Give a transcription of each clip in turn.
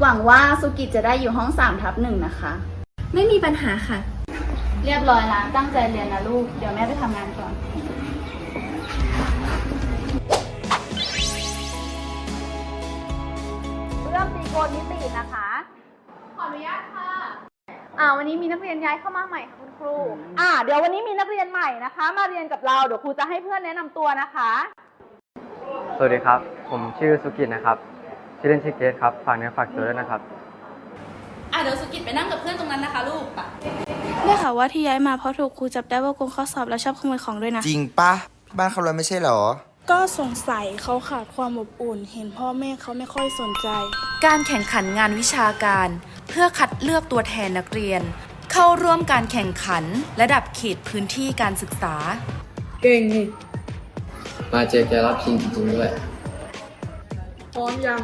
หวังว่าสุกิจจะได้อยู่ห้อง3ทับหนึ่งนะคะ ไม่มีปัญหาค่ะ เรียบร้อยนะตั้งใจเรียนนะลูก เดี๋ยวแม่ไปทำงานก่อน เรื่องตีโกนนิตินะคะ ขออนุญาตค่ะ อ่าวันนี้มีนักเรียนย้ายเข้ามาใหม่ค่ะคุณครู อ่า เดี๋ยววันนี้มีนักเรียนใหม่นะคะ มาเรียนกับเรา เดี๋ยวครูจะให้เพื่อนแนะนำตัวนะคะ สวัสดีครับ ผมชื่อสุกิตนะครับ ชื่อเล่นชื่อเกตครับ ฝากเนื้อฝากตัวด้วยนะครับ อะเดี๋ยวสุกิจไปนั่งกับเพื่อนตรงนั้นนะคะลูกปะได้ข่าวว่าที่ย้ายมาเพราะถูกครูจับได้ว่าโกงข้อสอบและชอบขโมยของด้วยนะ จริงปะบ้านเขาเลยไม่ใช่เหรอ ก็สงสัยเขาขาดความอบอุ่น เห็นพ่อแม่เขาไม่ค่อยสนใจ การแข่งขันงานวิชาการ เพื่อคัดเลือกตัวแทนนักเรียน เข้าร่วมการแข่งขัน ระดับเขตพื้นที่การศึกษา เก่งนี่มาเจอแกรับชิงจริงด้วยพร้อมยัง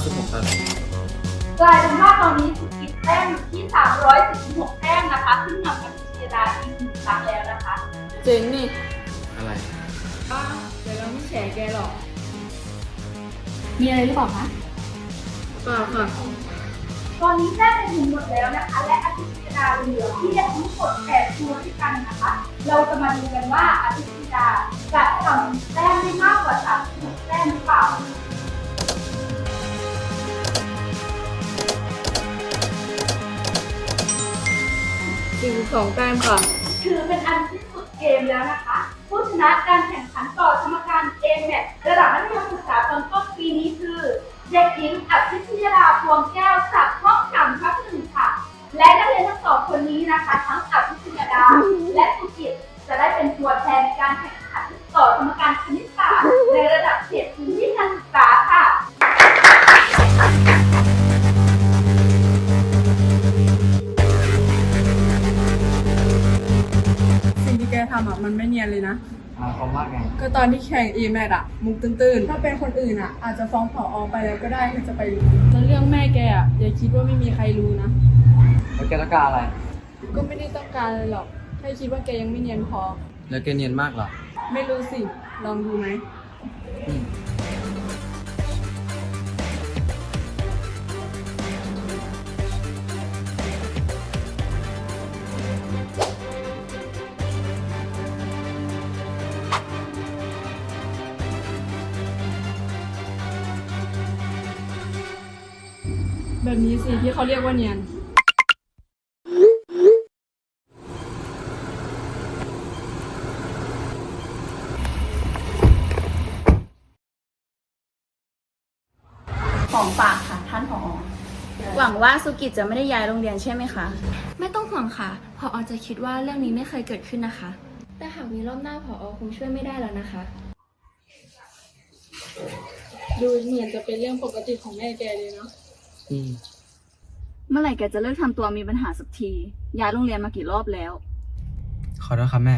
96ครับกลายเป็นว่าตอนนี้สุกิจแต้มอยู่ที่316แต้มนะคะซึ่งนำกับพิชยาดาอีกหนึ่งครั้งแล้วนะคะ เจ๋งนี่อะไร ป้าเดี๋ยวเราไม่แฉแกหรอกมีอะไรหรือเปล่าคะเปล่าค่ะ ตอนนี้แต้มเป็นถึงหมดแล้วนะคะ และอาทิตยดาเหลือที่ได้ทั้งหมดแปดตัวด้วยกันนะคะ เราจะมาดูกันว่าอาทิตยดาจะทำ สองแต้มค่ะ ถือเป็นอันที่สุดเกมแล้วนะคะ ผู้ชนะการแข่งขันต่อสมการเอมแมทระดับมัธยมศึกษาตอนต้นปีนี้คือเด็กหญิงอภิชยราพวงแก้วจากห้องสามทับหนึ่งค่ะ และนักเรียนทั้งสองคนนี้นะคะ ทั้งอภิำอะมันไม่เนียนเลยนะมาความว่าไงก็ตอนที่แข่ง e m a t อะ มุกตื้นๆ ถ้าเป็นคนอื่นอะ อาจจะฟ้องผออไปแล้วก็ได้ใครจะไปรู้แล้วเรื่องแม่แกอะอย่าคิดว่าไม่มีใครรู้นะ แล้วแกต้องการอะไร ก็ไม่ได้ต้องการอะไรหรอกแค่คิดว่าแกยังไม่เนียนพอ แล้วแกเนียนมากเหรอ ไม่รู้สิ ลองดูไหมอืม แบบนี้สิที่เขาเรียกว่าเนียน ของฝากค่ะท่านผอหวังว่าสุกิจจะไม่ได้ย้ายโรงเรียนใช่ไหมคะ ไม่ต้องห่วงค่ะ พออจะคิดว่าเรื่องนี้ไม่เคยเกิดขึ้นนะคะ แต่หากมีรอบหน้าพออคงช่วยไม่ได้แล้วนะคะ ดูเหมือนจะเป็นเรื่องปกติของแม่แกเลยเนาะ อืมเมื่อไหร่แกจะเลิกทำตัวมีปัญหาสักที ย้ายโรงเรียนมากี่รอบแล้ว ขอโทษครับแม่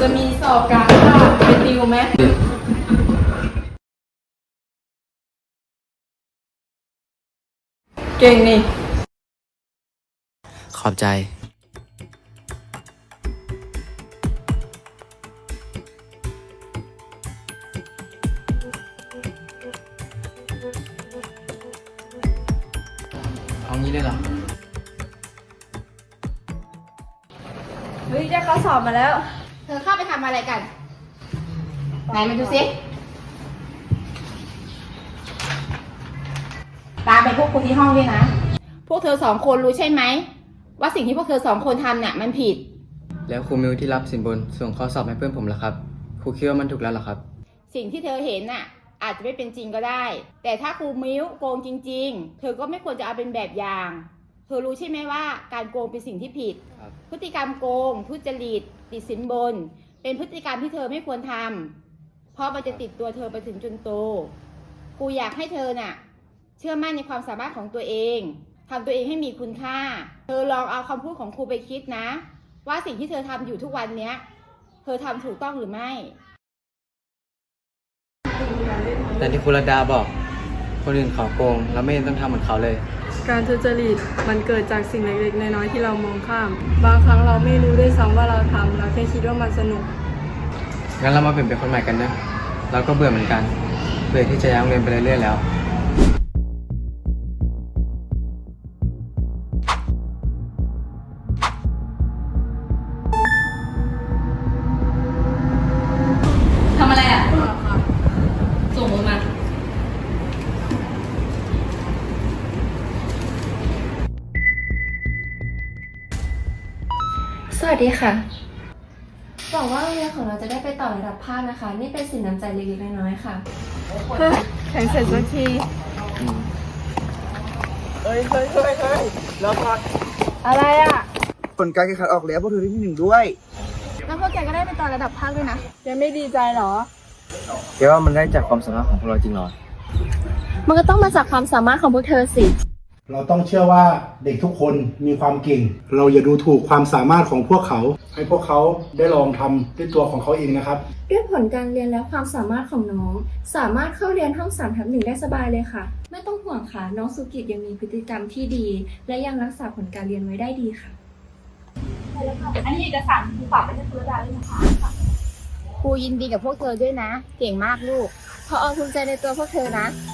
จะมีสอบกลางภาคไปติวไหม เก่งนี่ ขอบใจ ฮ้ยได้ข้อสอบมาแล้ว เธอเข้าไปทำอะไรกัน ไหนมาดูสิตามไปพวกคุณที่ห้องด้วยนะ พวกเธอสองคนรู้ใช่ไหม ว่าสิ่งที่พวกเธอสองคนทำเนี่ยมันผิด แล้วครูมิวที่รับสินบนส่งข้อสอบให้เพื่อนผมแล้วครับ ครูคิดว่ามันถูกแล้วเหรอครับ สิ่งที่เธอเห็นน่ะ อาจจะไม่เป็นจริงก็ได้ แต่ถ้าครูมิ้วโกงจริง ๆ เธอก็ไม่ควรจะเอาเป็นแบบอย่าง เธอรู้ใช่ไหมว่าการโกงเป็นสิ่งที่ผิด ครับ พฤติกรรมโกง ทุจริต ติดสินบน เป็นพฤติกรรมที่เธอไม่ควรทำเพราะมันจะติดตัวเธอไปถึงจนโตครูอยากให้เธอน่ะ เชื่อมั่นในความสามารถของตัวเองทำตัวเองให้มีคุณค่า เธอลองเอาคำพูดของครูไปคิดนะ ว่าสิ่งที่เธอทำอยู่ทุกวันเนี้ย เธอทำถูกต้องหรือไม่ แต่ที่คุณระดาบอก คนอื่นเขาโกงแล้วไม่เห็นต้องทำเหมือนเขาเลย การทุจริตมันเกิดจากสิ่งเล็กๆ น้อยๆที่เรามองข้าม บางครั้งเราไม่รู้ด้วยซ้ำว่าเราทำเราแค่คิดว่ามันสนุก งั้นเรามาเปลี่ยนเป็นคนใหม่กันนะ เราก็เบื่อเหมือนกัน เบื่อที่จะย้ายโรงเรียนไปเรื่อยๆแล้ว วัสดีค่ะ หวังว่าโรงเรียนของเราจะได้ไปต่อระดับภาคนะคะ นี่เป็นสินน้ำใจเล็กๆน้อยๆค่ะ แข่งเสร็จสักทีอะไรอะ ผลการแข่งขันออกแล้วพวกเธอได้ที่หนึ่งด้วยแล้วพวกแกก็ได้ไปต่อระดับภาคด้วยนะยังไม่ดีใจเหรอ แกว่ามันได้จากความสามารถของพวกเราจริงเหรอ มันก็ต้องมาจากความสามารถของพวกเธอสิ เราต้องเชื่อว่าเด็กทุกคนมีความเก่ง เราอย่าดูถูกความสามารถของพวกเขา ให้พวกเขาได้ลองทำด้วยตัวของเขาเองนะครับ ด้วยผลการเรียนและความสามารถของน้อง สามารถเข้าเรียนห้องสามทับหนึ่งได้สบายเลยค่ะ ไม่ต้องห่วงค่ะ น้องสุกิจยังมีพฤติกรรมที่ดี และยังรักษาผลการเรียนไว้ได้ดีค่ะ อันนี้เอกสารครูฝากไปให้คุณระดาด้วยนะคะครูยินดีกับพวกเธอด้วยนะ เก่งมากลูกพออภูมิใจในตัวพวกเธอนะค